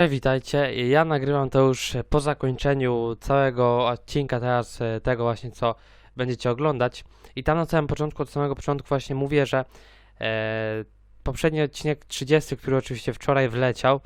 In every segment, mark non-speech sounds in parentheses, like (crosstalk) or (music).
Cześć, witajcie. Ja nagrywam to już po zakończeniu całego odcinka teraz e, tego właśnie, co będziecie oglądać. I tam na samym początku, od samego początku właśnie mówię, że e, poprzedni odcinek 30, który oczywiście wczoraj wleciał,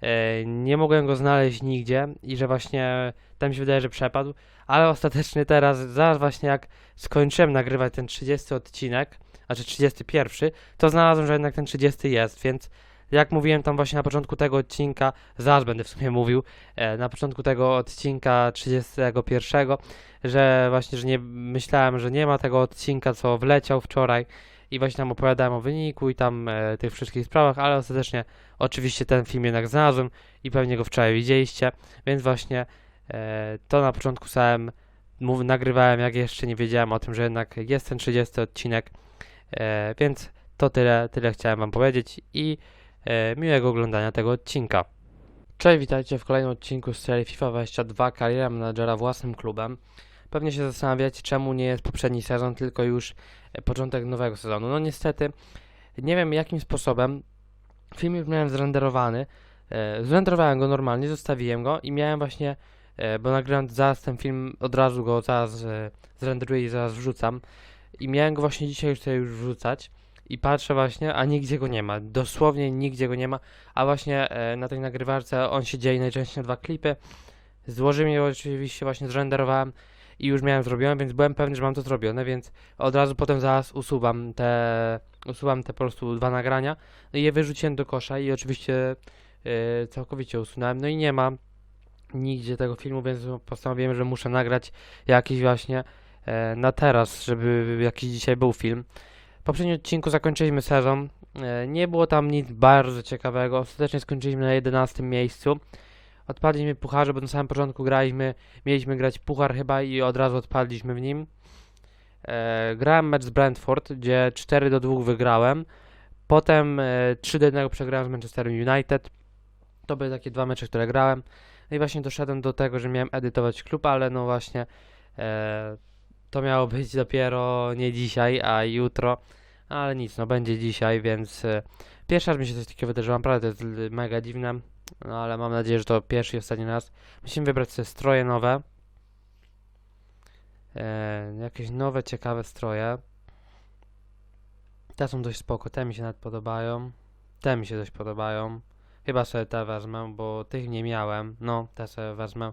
e, nie mogłem go znaleźć nigdzie i że właśnie tam się wydaje, że przepadł, ale ostatecznie teraz, zaraz właśnie jak skończyłem nagrywać ten 30 odcinek, znaczy 31, to znalazłem, że jednak ten 30 jest, więc jak mówiłem tam właśnie na początku tego odcinka, zaraz będę w sumie mówił, e, na początku tego odcinka 31, że właśnie, że nie myślałem, że nie ma tego odcinka, co wleciał wczoraj i właśnie tam opowiadałem o wyniku i tam e, tych wszystkich sprawach, ale ostatecznie oczywiście ten film jednak znalazłem i pewnie go wczoraj widzieliście, więc właśnie e, to na początku samym mów, nagrywałem, jak jeszcze nie wiedziałem o tym, że jednak jest ten 30 odcinek, e, więc to tyle, tyle chciałem wam powiedzieć i miłego oglądania tego odcinka. Cześć, witajcie w kolejnym odcinku z serii FIFA 22 Kariera Menadżera własnym klubem. Pewnie się zastanawiacie, czemu nie jest poprzedni sezon, tylko już e, początek nowego sezonu. No niestety, nie wiem jakim sposobem, film już miałem zrenderowany, e, zrenderowałem go normalnie, zostawiłem go i miałem właśnie, e, bo nagrywam zaraz ten film, od razu go zaraz e, zrenderuję i zaraz wrzucam i miałem go właśnie dzisiaj już sobie już wrzucać i patrzę właśnie, a nigdzie go nie ma. Dosłownie nigdzie go nie ma. A właśnie e, na tej nagrywarce on się dzieje najczęściej na dwa klipy. Złożyłem je oczywiście, właśnie zrenderowałem i już miałem zrobione, więc byłem pewny, że mam to zrobione, więc od razu potem zaraz usuwam te, usuwam te po prostu dwa nagrania i je wyrzuciłem do kosza i oczywiście e, całkowicie usunąłem. No i nie ma nigdzie tego filmu, więc postanowiłem, że muszę nagrać jakiś właśnie e, na teraz, żeby jakiś dzisiaj był film. W poprzednim odcinku zakończyliśmy sezon. E, Nie było tam nic bardzo ciekawego. Ostatecznie skończyliśmy na 11 miejscu. Odpadliśmy pucharze, bo na samym początku graliśmy, mieliśmy grać puchar chyba i od razu odpadliśmy w nim. E, grałem mecz z Brentford, gdzie 4 do 2 wygrałem. Potem e, 3 do 1 przegrałem z Manchesterem United. To były takie dwa mecze, które grałem. No i właśnie doszedłem do tego, że miałem edytować klub, ale no właśnie e, to miało być dopiero nie dzisiaj, a jutro. Ale nic, no będzie dzisiaj, więc e, pierwszy raz mi się coś takiego wydarzyło, naprawdę to jest mega dziwne. No ale mam nadzieję, że to pierwszy i ostatni raz. Musimy wybrać sobie stroje nowe. E, jakieś nowe, ciekawe stroje. Te są dość spoko, te mi się nawet podobają. Te mi się dość podobają. Chyba sobie te wezmę, bo tych nie miałem. No, te sobie wezmę.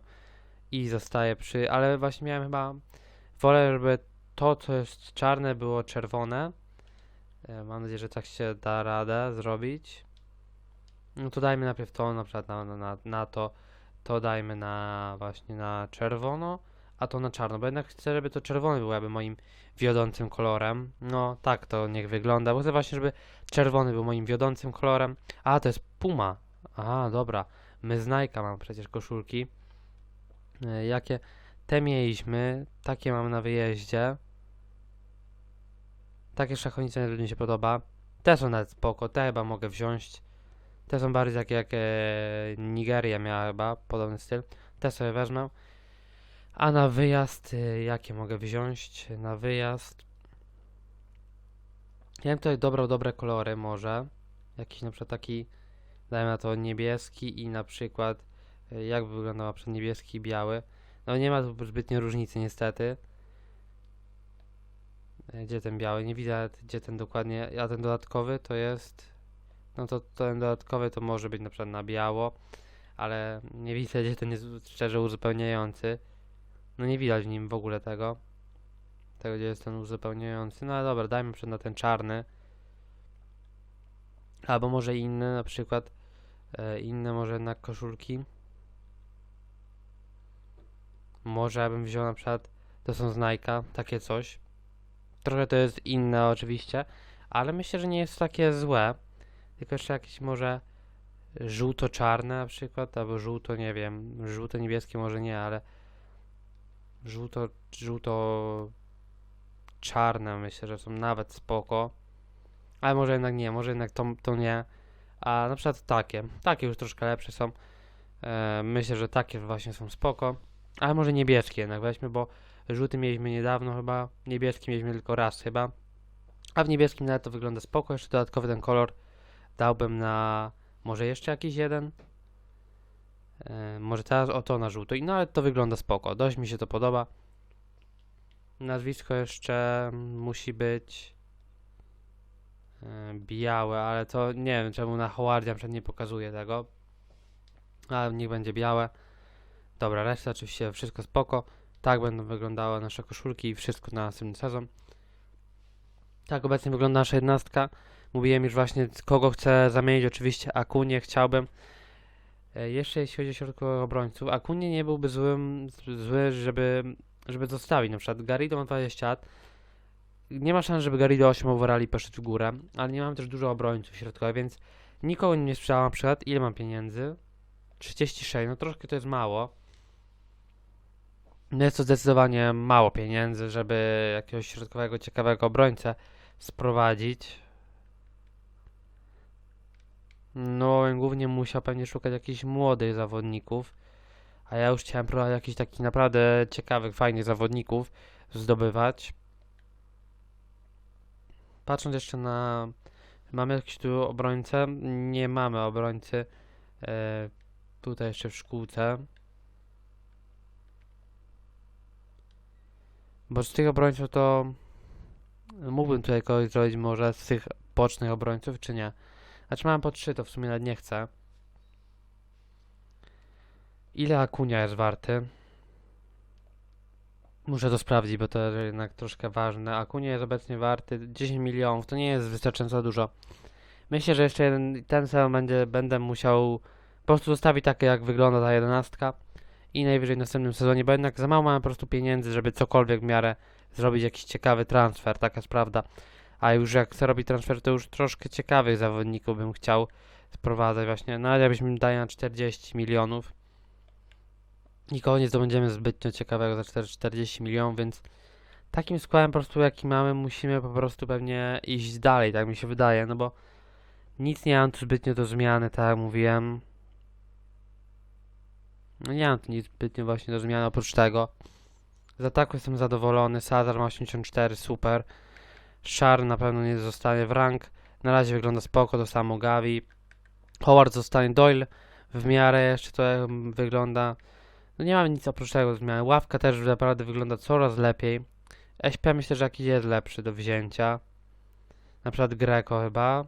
I zostaję przy... Ale właśnie miałem chyba... Wolę, żeby to, co jest czarne, było czerwone. E, Mam nadzieję, że tak się da radę zrobić. No to dajmy najpierw to, na przykład na, na, na, to, to dajmy na właśnie na czerwono, a to na czarno, bo jednak chcę, żeby to czerwone było jakby moim wiodącym kolorem. No tak to niech wygląda, bo chcę właśnie, żeby czerwony był moim wiodącym kolorem. A, to jest Puma. A, dobra. My z Nike'a mam przecież koszulki. E, jakie te mieliśmy, takie mamy na wyjeździe. Takie szachownice najbardziej mi się podoba. Te są nawet spoko, te chyba mogę wziąć. Te są bardziej takie jak e, Nigeria miała chyba, podobny styl. Te sobie wezmę. A na wyjazd, e, jakie mogę wziąć? Na wyjazd. Ja bym tutaj dobrał dobre kolory może. Jakiś na przykład taki, dajmy na to niebieski i na przykład, e, jak by wyglądał na przykład niebieski i biały. No nie ma zbytnio różnicy niestety. E, Gdzie ten biały? Nie widzę gdzie ten dokładnie, a ten dodatkowy to jest... No to ten dodatkowy to może być na przykład na biało, ale nie widzę gdzie ten jest szczerze uzupełniający. No nie widać w nim w ogóle tego. Tego gdzie jest ten uzupełniający. No ale dobra, dajmy przed na ten czarny. Albo może inny, na przykład e, inne może jednak koszulki. Może ja bym wziął na przykład, to są z takie coś. Trochę to jest inne oczywiście, ale myślę, że nie jest takie złe. Tylko jeszcze jakieś może żółto-czarne na przykład, albo żółto, nie wiem, żółto-niebieskie może nie, ale żółto, żółto-czarne myślę, że są nawet spoko. Ale może jednak nie, może jednak to, to nie. A na przykład takie, takie już troszkę lepsze są. E, myślę, że takie właśnie są spoko. Ale może niebieskie jednak weźmy, bo żółty mieliśmy niedawno chyba, niebieski mieliśmy tylko raz chyba. A w niebieskim nawet to wygląda spoko, jeszcze dodatkowy ten kolor dałbym na może jeszcze jakiś jeden. E, może teraz o to na żółto. I nawet to wygląda spoko. Dość mi się to podoba. Nazwisko jeszcze musi być e, białe, ale to nie wiem czemu na Howardzie na przykład nie pokazuje tego. Ale niech będzie białe. Dobra, reszta oczywiście wszystko spoko. Tak będą wyglądały nasze koszulki i wszystko na następny sezon. Tak obecnie wygląda nasza jednostka. Mówiłem już właśnie kogo chcę zamienić. Oczywiście Akunie chciałbym. E, Jeszcze jeśli chodzi o środkowych obrońców, Akunie nie byłby złym, zły, żeby, żeby zostawić. Na przykład Garrido ma 20 lat. Nie ma szans, żeby Garrido 8 overalli poszedł w górę, ale nie mam też dużo obrońców środkowych, więc nikogo nie sprzedałam na przykład. Ile mam pieniędzy? 36, no troszkę to jest mało. No jest to zdecydowanie mało pieniędzy, żeby jakiegoś środkowego, ciekawego obrońcę sprowadzić. No, głównie musiał pewnie szukać jakichś młodych zawodników. A ja już chciałem próbować jakichś takich naprawdę ciekawych, fajnych zawodników zdobywać. Patrząc jeszcze na... Mamy jakiś tu obrońcę? Nie mamy obrońcy. E, tutaj jeszcze w szkółce. Bo z tych obrońców to... Mógłbym tutaj kogoś zrobić może z tych bocznych obrońców, czy nie? Znaczy mam po trzy, to w sumie nawet nie chcę. Ile Akunia jest warty? Muszę to sprawdzić, bo to jest jednak troszkę ważne. Akunia jest obecnie warty 10 milionów, to nie jest wystarczająco dużo. Myślę, że jeszcze jeden, ten sezon będzie, będę musiał po prostu zostawić takie, jak wygląda ta jedenastka i najwyżej w następnym sezonie, bo jednak za mało mamy po prostu pieniędzy, żeby cokolwiek w miarę zrobić jakiś ciekawy transfer, taka jest prawda. A już jak chcę robić transfer, to już troszkę ciekawych zawodników bym chciał sprowadzać właśnie. No ale jakbyśmy dali na 40 milionów. Nikogo nie zdobędziemy zbytnio ciekawego za 4 40 milionów, więc takim składem po prostu jaki mamy, musimy po prostu pewnie iść dalej, tak mi się wydaje, no bo nic nie mam tu zbytnio do zmiany, tak jak mówiłem. No nie mam tu nic zbytnio właśnie do zmiany oprócz tego. Z ataku jestem zadowolony, Sazar ma 84, super. Szar na pewno nie zostanie w rank. Na razie wygląda spoko, to samo Gavi. Howard zostanie Doyle w miarę jeszcze to wygląda. No nie mam nic oprócz tego zmiany. Ławka też naprawdę wygląda coraz lepiej. SP myślę, że jakiś jest lepszy do wzięcia. Na przykład Greco chyba.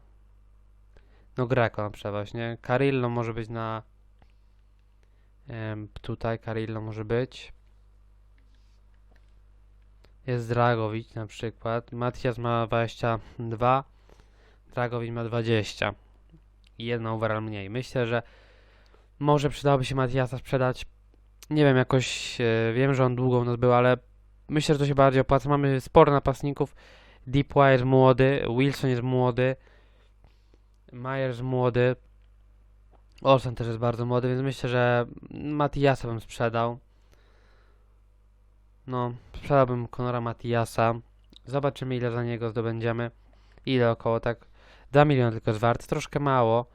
No Greco na przykład właśnie. Carillo może być na... tutaj Carillo może być. Jest Dragowicz na przykład. Matias ma 22. Dragowicz ma 20. I jedno overall mniej. Myślę, że może przydałoby się Matiasa sprzedać. Nie wiem, jakoś e, wiem, że on długo u nas był, ale myślę, że to się bardziej opłaca. Mamy sporo napastników. Deepwire młody, Wilson jest młody, Myers młody, Olsen też jest bardzo młody, więc myślę, że Matiasa bym sprzedał. No, sprzedałbym Conora Matiasa. Zobaczymy ile za niego zdobędziemy. Ile około tak. 2 miliony tylko jest wart, troszkę mało.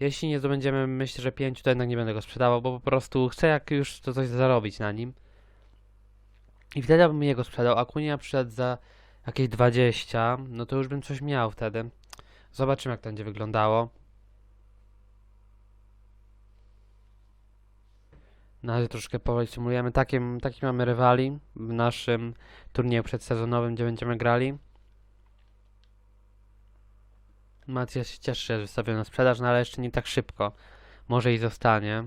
Jeśli nie zdobędziemy, myślę, że 5 to jednak nie będę go sprzedawał, bo po prostu chcę jak już to coś zarobić na nim. I wtedy bym jego sprzedał. Akunia przyszedł za jakieś 20, no to już bym coś miał wtedy. Zobaczymy jak to będzie wyglądało. Na razie troszkę powoli symulujemy. Takim, taki mamy rywali w naszym turnieju przedsezonowym, gdzie będziemy grali. Maciej się cieszy, że jest wystawiony na sprzedaż, no ale jeszcze nie tak szybko. Może i zostanie.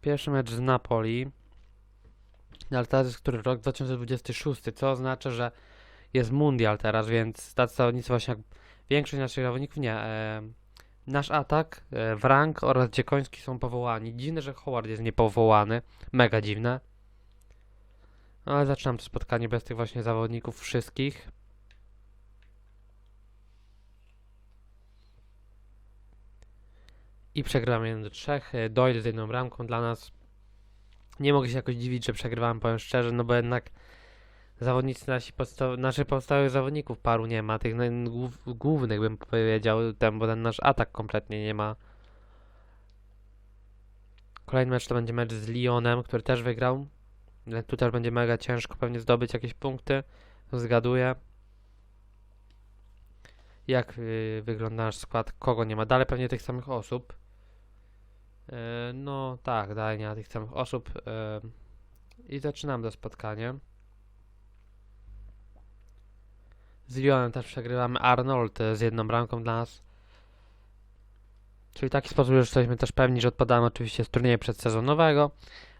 Pierwszy mecz z Napoli. No, Ale teraz jest który rok? 2026, co oznacza, że jest mundial teraz, więc tacy zawodnicy właśnie jak większość naszych zawodników nie. E, nasz atak, e, Wrank oraz Dziekoński są powołani. Dziwne, że Howard jest niepowołany. Mega dziwne. No, Ale zaczynam to spotkanie bez tych właśnie zawodników wszystkich. I przegramy 1 do 3. E, Doyle z jedną bramką dla nas. Nie mogę się jakoś dziwić, że przegrywałem, powiem szczerze, no bo jednak zawodnicy nasi podsta- naszych podstawowych zawodników paru nie ma, tych głównych bym powiedział, bo ten nasz atak kompletnie nie ma. Kolejny mecz to będzie mecz z Lyonem, który też wygrał. Ale Tu też będzie mega ciężko pewnie zdobyć jakieś punkty. Zgaduję. jak y, wygląda nasz skład, kogo nie ma. Dalej pewnie tych samych osób. E, no tak, dalej nie ma tych samych osób. E, I zaczynam to spotkanie. Z Lyonem też przegrywamy Arnold e, z jedną bramką dla nas. Czyli taki sposób już jesteśmy też pewni, że odpadamy oczywiście z turnieju przedsezonowego,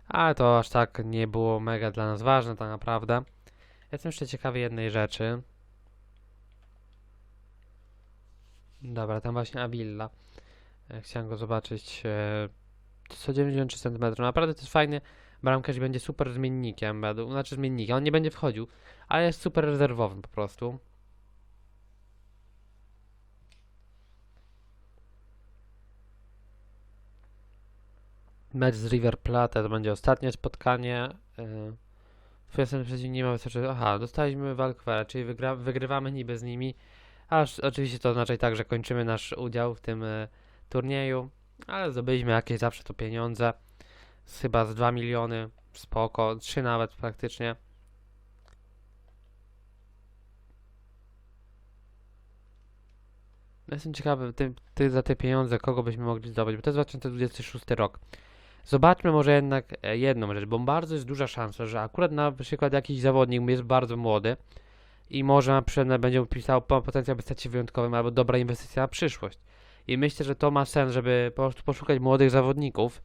ale to aż tak nie było mega dla nas ważne tak naprawdę. Jestem jeszcze ciekawy jednej rzeczy. Dobra, tam właśnie Avilla. E, Chciałem go zobaczyć. e, 193 cm. Naprawdę to jest fajny. Bramkarz będzie super zmiennikiem. Znaczy zmiennikiem. On nie będzie wchodził, ale jest super rezerwowym po prostu. Mecz z River Plate to będzie ostatnie spotkanie. Yy. Następny przeciwnik nie ma wystarczy. Aha, dostaliśmy walkwera, czyli wygra, wygrywamy niby z nimi. Aż oczywiście to oznacza i tak, że kończymy nasz udział w tym e, turnieju, ale zdobyliśmy jakieś zawsze to pieniądze. Chyba z 2 miliony, spoko, 3 nawet praktycznie. Jestem ciekawy ty, ty, za te pieniądze, kogo byśmy mogli zdobyć, bo to jest 2026 rok. Zobaczmy może jednak e, jedną rzecz, bo bardzo jest duża szansa, że akurat na przykład jakiś zawodnik jest bardzo młody i może na przykład będzie pisał po- potencjał by stać się wyjątkowym albo dobra inwestycja na przyszłość. I myślę, że to ma sens, żeby po prostu poszukać młodych zawodników,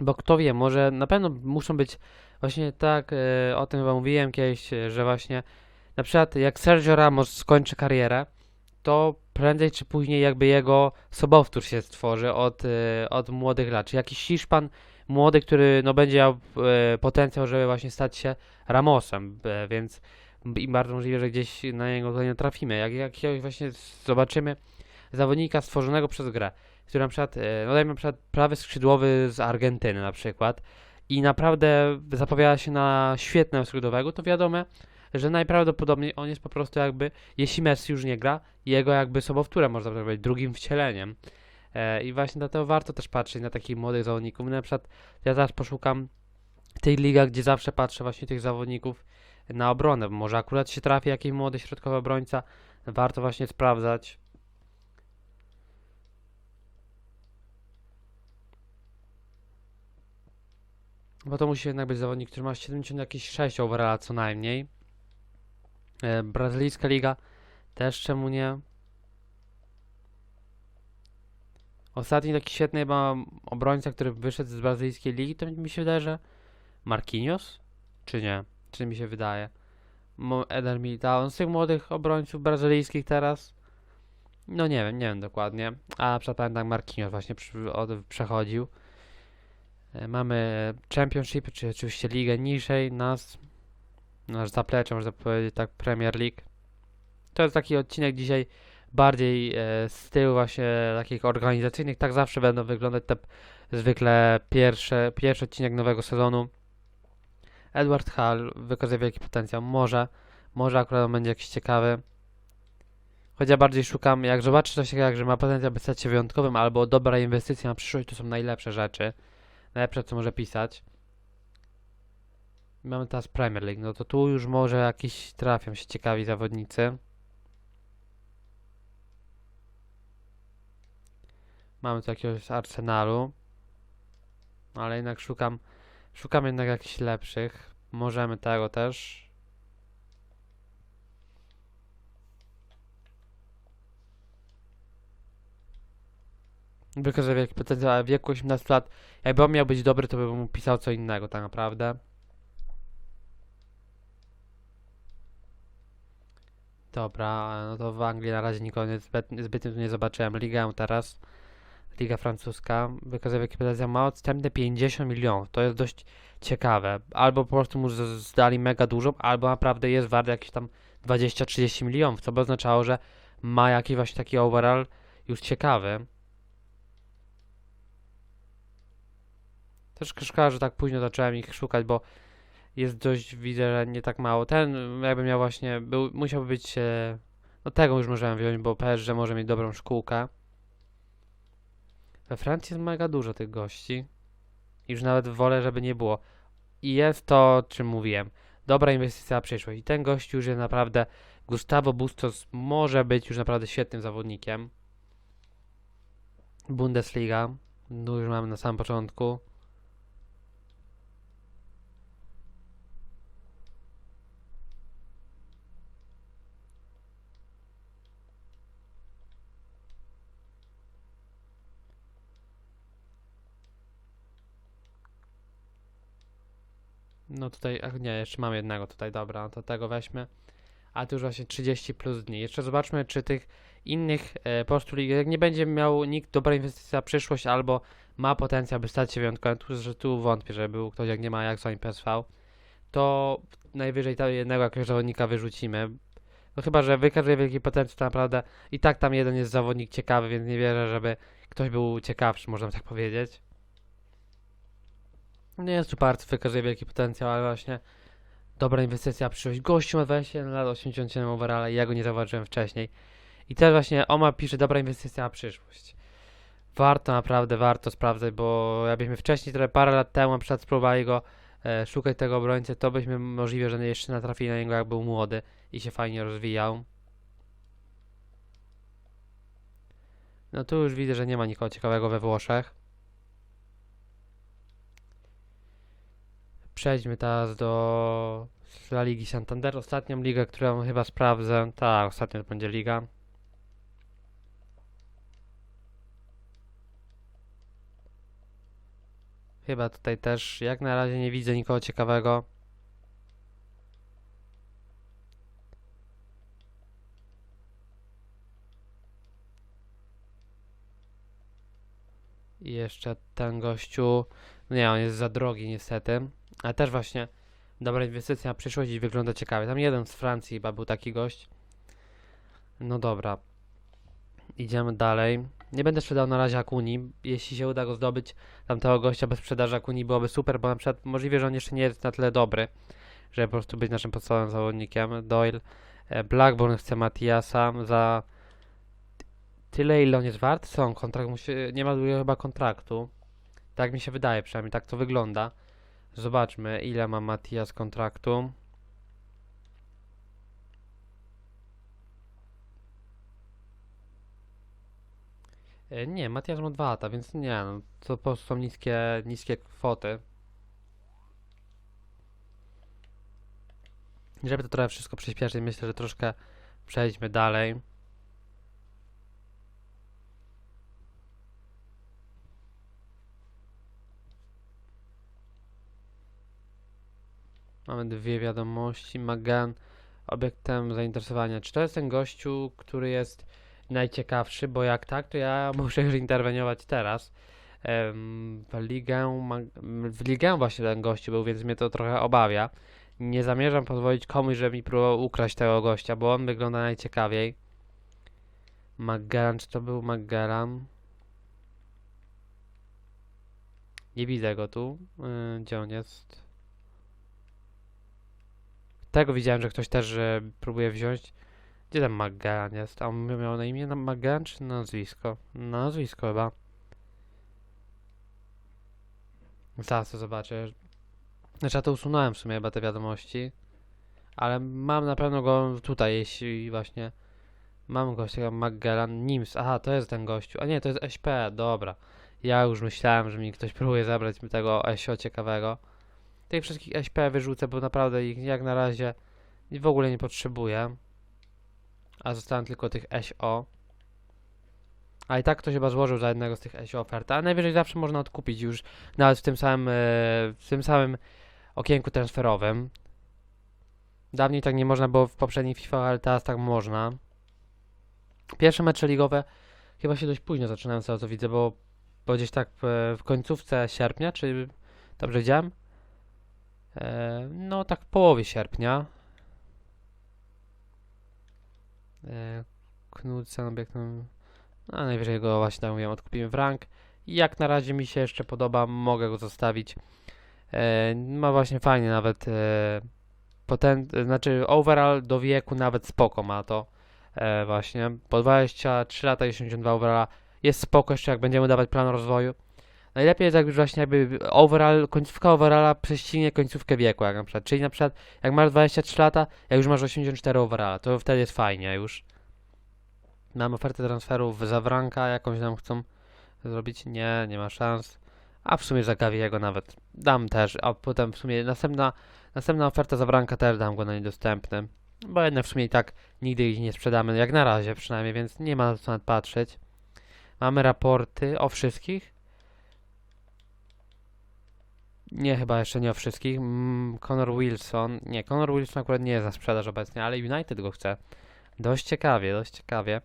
bo kto wie, może na pewno muszą być właśnie tak, e, o tym chyba mówiłem kiedyś, e, że właśnie na przykład jak Sergio Ramos skończy karierę, to prędzej czy później jakby jego sobowtór się stworzy od, e, od młodych lat. Czy jakiś Hiszpan młody, który no, będzie miał e, potencjał, żeby właśnie stać się Ramosem, e, więc i bardzo możliwe, że gdzieś na niego tutaj trafimy. Jak jakiegoś właśnie zobaczymy zawodnika stworzonego przez grę, który na przykład, no dajmy na przykład prawy skrzydłowy z Argentyny na przykład i naprawdę zapowiada się na świetnego skrzydłowego, to wiadomo, że najprawdopodobniej on jest po prostu jakby, jeśli Messi już nie gra, jego jakby sobowtórem, można powiedzieć, drugim wcieleniem. E, I właśnie dlatego warto też patrzeć na takich młodych zawodników. Na przykład ja teraz poszukam tej ligach, gdzie zawsze patrzę właśnie tych zawodników na obronę. Może akurat się trafi jakiś młody środkowy obrońca. Warto właśnie sprawdzać. Bo to musi jednak być zawodnik, który ma 76 overalla co najmniej. E, brazylijska liga też czemu nie? Ostatni taki świetny chyba obrońca, który wyszedł z brazylijskiej ligi, to mi się wydaje, że Marquinhos? Czy nie? Czy mi się wydaje? Eder Militao, on z tych młodych obrońców brazylijskich teraz? No nie wiem, nie wiem dokładnie. A na przykład pamiętam Marquinhos właśnie od, przechodził. E, Mamy Championship, czyli oczywiście ligę niżej nas. Nasz zaplecze, można powiedzieć tak, Premier League. To jest taki odcinek dzisiaj bardziej e, z tyłu właśnie takich organizacyjnych. Tak zawsze będą wyglądać te zwykle pierwsze, pierwszy odcinek nowego sezonu. Edward Hall wykazuje wielki potencjał. Może, może akurat on będzie jakiś ciekawy. Choć ja bardziej szukam, jak zobaczę coś takiego, że ma potencjał, by stać się wyjątkowym, albo dobra inwestycja na przyszłość, to są najlepsze rzeczy. Najlepsze, co może pisać. Mamy teraz Premier League, no to tu już może jakiś trafią się ciekawi zawodnicy. Mamy tu jakiegoś Arsenalu. Ale jednak szukam, szukam jednak jakichś lepszych. Możemy tego też. Wykazuje wielki potencjał, ale w wieku 18 lat, jakby on miał być dobry, to bym mu pisał co innego tak naprawdę. Dobra, no to w Anglii na razie nikogo zbyt, nie zobaczyłem. Ligę teraz. Liga francuska wykazuje potencjał, ma odstępne 50 milionów. To jest dość ciekawe. Albo po prostu mu zdali mega dużo, albo naprawdę jest wart jakieś tam 20-30 milionów, co by oznaczało, że ma jakiś właśnie taki overall już ciekawy. Też szkoda, że tak późno zacząłem ich szukać, bo jest dość, widzę, że nie tak mało. Ten jakby miał właśnie, był, musiał być, e, no tego już możemy wziąć, bo PSG może mieć dobrą szkółkę. We Francji jest mega dużo tych gości. Już nawet wolę, żeby nie było. I jest to, o czym mówiłem. Dobra inwestycja na przyszłość. I ten gość już jest naprawdę Gustavo Bustos może być już naprawdę świetnym zawodnikiem. Bundesliga. No już mamy na samym początku. No tutaj, ach nie, jeszcze mam jednego tutaj, dobra, to tego weźmy. A tu już właśnie 30 plus dni. Jeszcze zobaczmy, czy tych innych e, po prostu lig- jak nie będzie miał nikt dobra inwestycja na przyszłość albo ma potencjał, by stać się wyjątkowym, tu, że tu wątpię, żeby był ktoś, jak nie ma jak Sony PSV, to najwyżej tam jednego jakiegoś zawodnika wyrzucimy. No chyba, że wykazuje wielki potencjał, to naprawdę i tak tam jeden jest zawodnik ciekawy, więc nie wierzę, żeby ktoś był ciekawszy, można tak powiedzieć. Nie jest bardzo, wykazuje wielki potencjał, ale właśnie dobra inwestycja przyszłość. Gościu ma 21 lat, 87 overalla i ja go nie zauważyłem wcześniej. I teraz właśnie Oma pisze dobra inwestycja na przyszłość. Warto, naprawdę warto sprawdzać, bo jakbyśmy wcześniej, trochę parę lat temu na przykład spróbowali go e, szukać tego obrońcy, to byśmy możliwe, że jeszcze natrafili na niego jak był młody i się fajnie rozwijał. No tu już widzę, że nie ma nikogo ciekawego we Włoszech. Przejdźmy teraz do La Ligi Santander. Ostatnią ligę, którą chyba sprawdzę. Tak, ostatnia to będzie liga. Chyba tutaj też jak na razie nie widzę nikogo ciekawego. I jeszcze ten gościu. Nie, on jest za drogi niestety. Ale też właśnie dobra inwestycja na przyszłość i wygląda ciekawie. Tam jeden z Francji chyba był taki gość. No dobra. Idziemy dalej. Nie będę sprzedał na razie Akuni. Jeśli się uda go zdobyć, tamtego gościa bez sprzedaży Akuni byłoby super, bo na przykład możliwe, że on jeszcze nie jest na tyle dobry, żeby po prostu być naszym podstawowym zawodnikiem. Doyle. E, Blackburn chce Matiasa za tyle, ile on jest wart. On? Kontrakt musi... Nie ma długiego chyba kontraktu. Tak mi się wydaje przynajmniej, tak to wygląda. Zobaczmy, ile ma Matias kontraktu. E, Nie, Matias ma dwa lata, więc nie, no, to po prostu są niskie, niskie kwoty. Żeby to trochę wszystko przyspieszyć, myślę, że troszkę przejdźmy dalej. Mamy dwie wiadomości. Magan, obiektem zainteresowania. Czy to jest ten gościu, który jest najciekawszy? Bo jak tak, to ja (laughs) muszę już interweniować teraz. W ligę, w ligę właśnie ten gościu był, więc mnie to trochę obawia. Nie zamierzam pozwolić komuś, żeby mi próbował ukraść tego gościa, bo on wygląda najciekawiej. Magaran, czy to był Magaran? Nie widzę go tu. Yy, gdzie on jest? Tego widziałem, że ktoś też e, próbuje wziąć. Gdzie ten Magaran jest? A on miał na imię na Magaran czy na nazwisko? Na nazwisko chyba. Zaraz to zobaczę. Znaczy ja to usunąłem w sumie chyba te wiadomości. Ale mam na pewno go tutaj, jeśli właśnie... Mam gościa Magellan Nims. Aha, to jest ten gościu. A nie, to jest SP, dobra. Ja już myślałem, że mi ktoś próbuje zabrać tego SO ciekawego. Tych wszystkich SP wyrzucę, bo naprawdę ich jak na razie w ogóle nie potrzebuję. A zostałem tylko tych SO. A i tak ktoś chyba złożył za jednego z tych SO ofertę, a najwyżej zawsze można odkupić już nawet w tym samym, e, w tym samym okienku transferowym. Dawniej tak nie można było w poprzednich FIFA, ale teraz tak można. Pierwsze mecze ligowe chyba się dość późno zaczynają, z tego co widzę, bo, bo gdzieś tak w, w końcówce sierpnia, czy dobrze widziałem? E, no tak w połowie sierpnia. E, Knudsen obiektem. No najwyżej go właśnie tak mówiłem, odkupimy w rank. Jak na razie mi się jeszcze podoba, mogę go zostawić. E, ma właśnie fajnie nawet poten, znaczy overall do wieku nawet spoko ma to. Właśnie po 23 lata i 82 overalla jest spoko jeszcze jak będziemy dawać plan rozwoju. Najlepiej jest jakby właśnie jakby overall, końcówka overalla prześcignie końcówkę wieku, jak na przykład. Czyli na przykład jak masz 23 lata, jak już masz 84 overalla, to wtedy jest fajnie już. Mam ofertę transferów za Wranka, jakąś nam chcą zrobić? Nie, nie ma szans. A w sumie za Gaviego nawet dam też, a potem w sumie następna, następna oferta za Branka też dam go na niedostępny. Bo jednak w sumie i tak nigdy ich nie sprzedamy, jak na razie przynajmniej, więc nie ma na co nawet patrzeć. Mamy raporty o wszystkich. Nie, chyba jeszcze nie o wszystkich. Mm, Conor Wilson. Nie, Conor Wilson akurat nie jest na sprzedaż obecnie, ale United go chce. Dość ciekawie, dość ciekawie.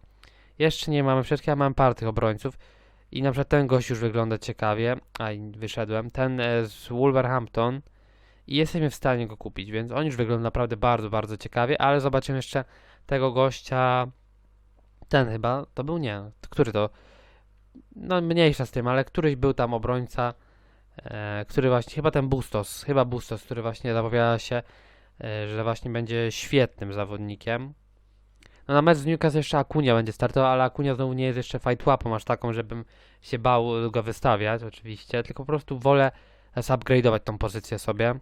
Jeszcze nie mamy wszystkich, a mam par tych obrońców. I na przykład ten gość już wygląda ciekawie. A i wyszedłem. Ten e, z Wolverhampton. I jesteśmy w stanie go kupić, więc on już wygląda naprawdę bardzo, bardzo ciekawie. Ale zobaczymy jeszcze tego gościa. Ten chyba. To był nie. Który to? No mniejsza z tym, ale któryś był tam obrońca. E, który właśnie, chyba ten Bustos, chyba Bustos, który właśnie zapowiada się, e, że właśnie będzie świetnym zawodnikiem. No na mecz z Newcastle jeszcze Akunia będzie startował, ale Akunia znowu nie jest jeszcze fight łapą aż taką, żebym się bał go wystawiać oczywiście, tylko po prostu wolę upgrade'ować tą pozycję sobie.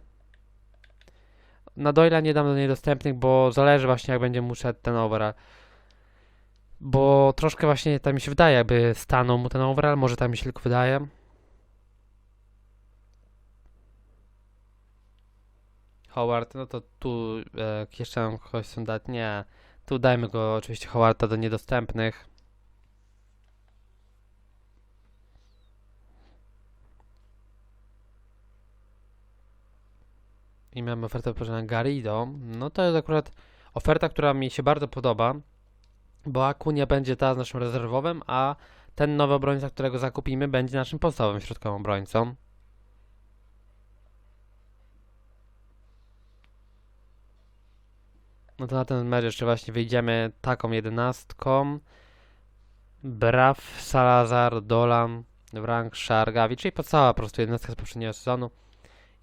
Na Doyla nie dam do niedostępnych, bo zależy właśnie jak będzie mu ten overall. Bo troszkę właśnie tak mi się wydaje, jakby stanął mu ten overall, może tak mi się tylko wydaje. Howard, no to tu e, jeszcze nam kogoś dać. Nie, tu dajmy go oczywiście Howarda do niedostępnych. I mamy ofertę pożyczenia Garido. No to jest akurat oferta, która mi się bardzo podoba, bo Akunia będzie teraz naszym rezerwowym, a ten nowy obrońca, którego zakupimy, będzie naszym podstawowym środkowym obrońcą. No to na ten mecz jeszcze właśnie wyjdziemy taką jedenastką. Braw, Salazar, Dolan, Wrank, Szargawi, czyli podstała po prostu jedenastka z poprzedniego sezonu.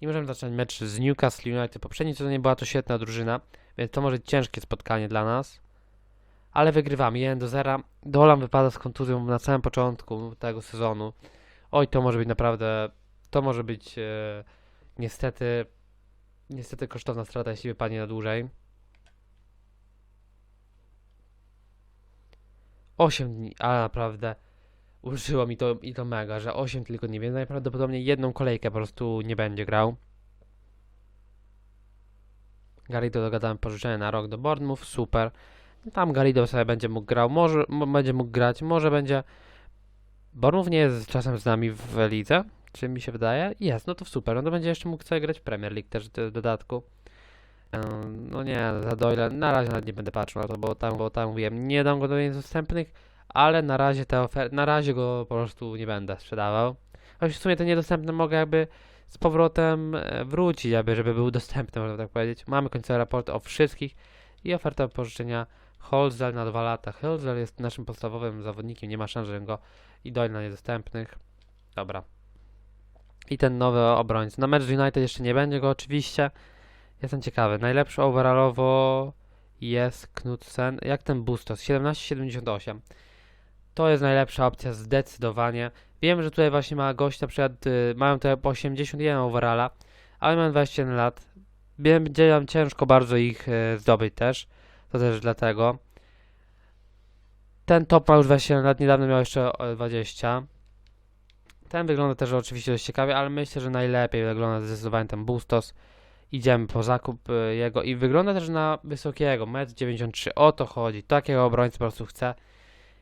I możemy zacząć mecz z Newcastle United. W poprzednim sezonie była to świetna drużyna, więc to może być ciężkie spotkanie dla nas. Ale wygrywamy 1 do 0. Dolan wypada z kontuzją na samym początku tego sezonu. Oj, to może być naprawdę, to może być e, niestety, niestety kosztowna strata, jeśli wypadnie na dłużej. 8 dni, ale naprawdę użyło mi to i to mega, że 8 tylko nie wiem, najprawdopodobniej jedną kolejkę po prostu nie będzie grał. Garido dogadałem pożyczenie na rok do Bournemouth, super. Tam Garido sobie będzie mógł grał, może mo- będzie mógł grać, może będzie... Bournemouth nie jest czasem z nami w lidze, czy mi się wydaje? Jest, no to super, no to będzie jeszcze mógł sobie grać Premier League też w dodatku. No nie, za Doyle na razie nawet nie będę patrzył na to, bo tam, bo tam mówiłem, nie dam go do niedostępnych, ale na razie te oferty, na razie go po prostu nie będę sprzedawał. Choć w sumie te niedostępne mogę jakby z powrotem e, wrócić, jakby, żeby był dostępny, można tak powiedzieć. Mamy końcowy raport o wszystkich i oferta pożyczenia Holzel na dwa lata. Holzel jest naszym podstawowym zawodnikiem, nie ma szans, że go i Doyle na niedostępnych. Dobra. I ten nowy obrońca. Na mecz United jeszcze nie będzie go oczywiście. Jestem ciekawy. Najlepszy overallowo jest Knudsen. Jak ten Bustos? 17,78. To jest najlepsza opcja zdecydowanie. Wiem, że tutaj właśnie ma gość na przykład, y, mają tutaj po 81 overalla, ale mają 21 lat. Będzie nam ciężko bardzo ich y, zdobyć też. To też dlatego. Ten top ma już 21 lat, niedawno miał jeszcze o 20. Ten wygląda też oczywiście dość ciekawie, ale myślę, że najlepiej wygląda zdecydowanie ten Bustos. Idziemy po zakup y, jego i wygląda też na wysokiego, 1,93 m. O to chodzi. Takiego obrońcy po prostu chcę.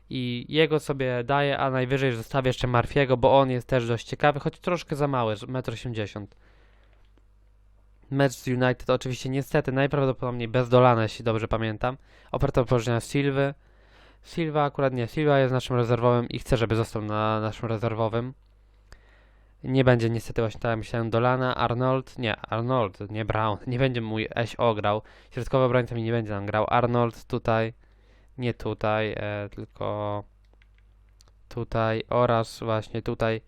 I jego sobie daję, a najwyżej zostawię jeszcze Marfiego, bo on jest też dość ciekawy, choć troszkę za mały, 1,80 m. Mecz z United oczywiście niestety najprawdopodobniej bez Dolana, jeśli dobrze pamiętam. Oferta pożyczenia Silwy. Silva akurat nie, Silva jest naszym rezerwowym i chcę, żeby został na naszym rezerwowym. Nie będzie niestety właśnie jak myślałem Dolana, Arnold, nie, Arnold, nie Brown, nie będzie mój SO grał. Środkowy obrońca mi nie będzie nam grał. Arnold tutaj, nie tutaj, e, tylko tutaj oraz właśnie tutaj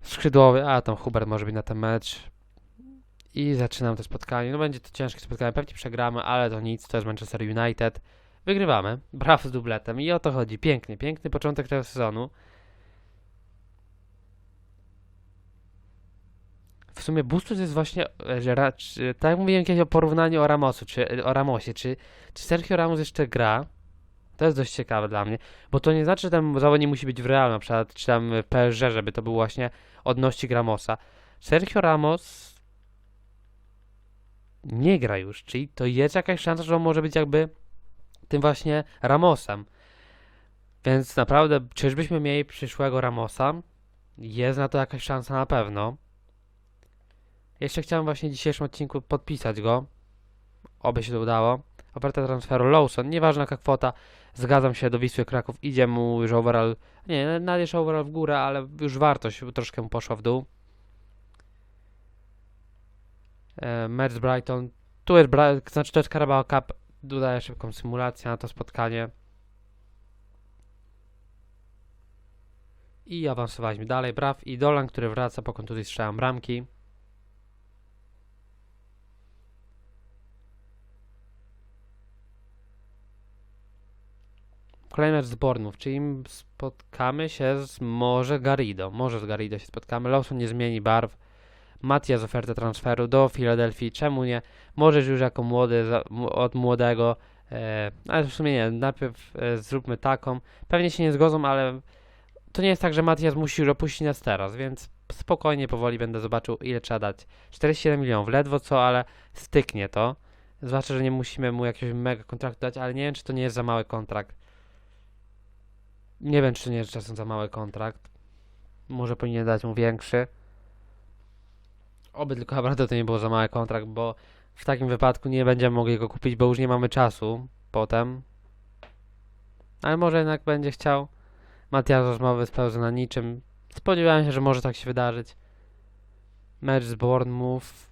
skrzydłowy, a tam Hubert może być na ten mecz. I zaczynam to spotkanie. No będzie to ciężkie spotkanie, pewnie przegramy, ale to nic, to jest Manchester United. Wygrywamy, brawo z dubletem i o to chodzi. Pięknie, piękny początek tego sezonu. W sumie Bustos jest właśnie, e, że ra, czy, tak jak mówiłem kiedyś o porównaniu o Ramosu, czy e, o Ramosie, czy, czy Sergio Ramos jeszcze gra? To jest dość ciekawe dla mnie, bo to nie znaczy, że ten zawodnik musi być w Realu, na przykład, czy tam w PSG, żeby to był właśnie odnośnik Ramosa. Sergio Ramos nie gra już, czyli to jest jakaś szansa, że on może być jakby tym właśnie Ramosem. Więc naprawdę, czyżbyśmy mieli przyszłego Ramosa? Jest na to jakaś szansa na pewno. Jeszcze chciałem właśnie w dzisiejszym odcinku podpisać go. Oby się to udało. Oferta transferu Lawson, nieważna jaka kwota, zgadzam się do Wisły Kraków, idzie mu już overall, nie, nadal jeszcze overall w górę, ale już wartość troszkę mu poszła w dół. E, mecz z Brighton, tu jest, Bra- znaczy to jest Carabao Cup, dodaję szybką symulację na to spotkanie. I awansowaliśmy dalej. Braw i Dolan, który wraca po kontuzji strzałem bramki. Kolejny mecz z Bournemouth, czyli spotkamy się z może Garido. Może z Garido się spotkamy. Lawson nie zmieni barw. Matias ofertę transferu do Filadelfii. Czemu nie? Możesz już jako młody, od młodego. E, ale w sumie nie. Najpierw e, zróbmy taką. Pewnie się nie zgodzą, ale to nie jest tak, że Matias musi już opuścić nas teraz, więc spokojnie, powoli będę zobaczył, ile trzeba dać. 47 milionów, ledwo co, ale styknie to. Zwłaszcza, że nie musimy mu jakiegoś mega kontraktu dać, ale nie wiem, czy to nie jest za mały kontrakt. Nie wiem, czy nie jest czasem za mały kontrakt. Może powinien dać mu większy. Oby tylko naprawdę to nie był za mały kontrakt, bo w takim wypadku nie będziemy mogli go kupić, bo już nie mamy czasu potem. Ale może jednak będzie chciał. Matias rozmowy spełzł na niczym. Spodziewałem się, że może tak się wydarzyć. Mecz z Bournemouth.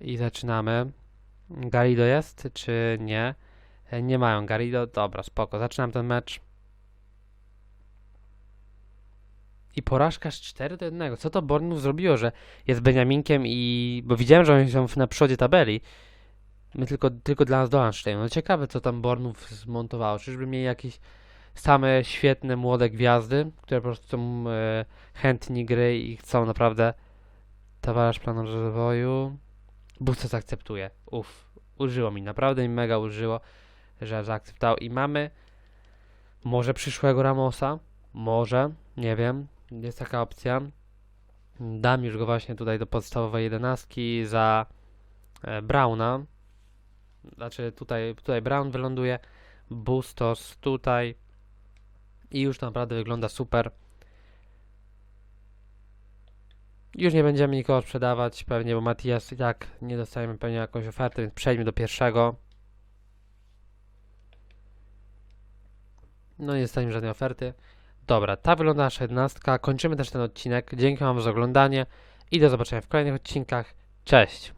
I zaczynamy. Garido jest, czy nie? E, Nie mają Garido. Dobra, spoko. Zaczynam ten mecz. I porażka z 4 do 1. Co to Bournemouth zrobiło, że jest Beniaminkiem i... Bo widziałem, że oni są na przodzie tabeli. My tylko, tylko dla nas Dolan stoją. No ciekawe, co tam Bournemouth zmontowało. Czyżby mieli jakieś same świetne, młode gwiazdy, które po prostu są e, chętni gry i chcą naprawdę towarzysz planu rozwoju. Bustos akceptuje. Uff, użyło mi, naprawdę mi mega użyło, że zaakceptował. I mamy może przyszłego Ramosa, może, nie wiem, jest taka opcja. Dam już go właśnie tutaj do podstawowej jedenastki za e, Brauna. Znaczy tutaj, tutaj Brown wyląduje, Bustos tutaj i już naprawdę wygląda super. Już nie będziemy nikogo sprzedawać, pewnie, bo Matias i tak nie dostajemy pewnie jakąś ofertę, więc przejdźmy do pierwszego. No nie dostaniemy żadnej oferty. Dobra, ta wygląda nasza jedenastka. Kończymy też ten odcinek. Dzięki Wam za oglądanie i do zobaczenia w kolejnych odcinkach. Cześć!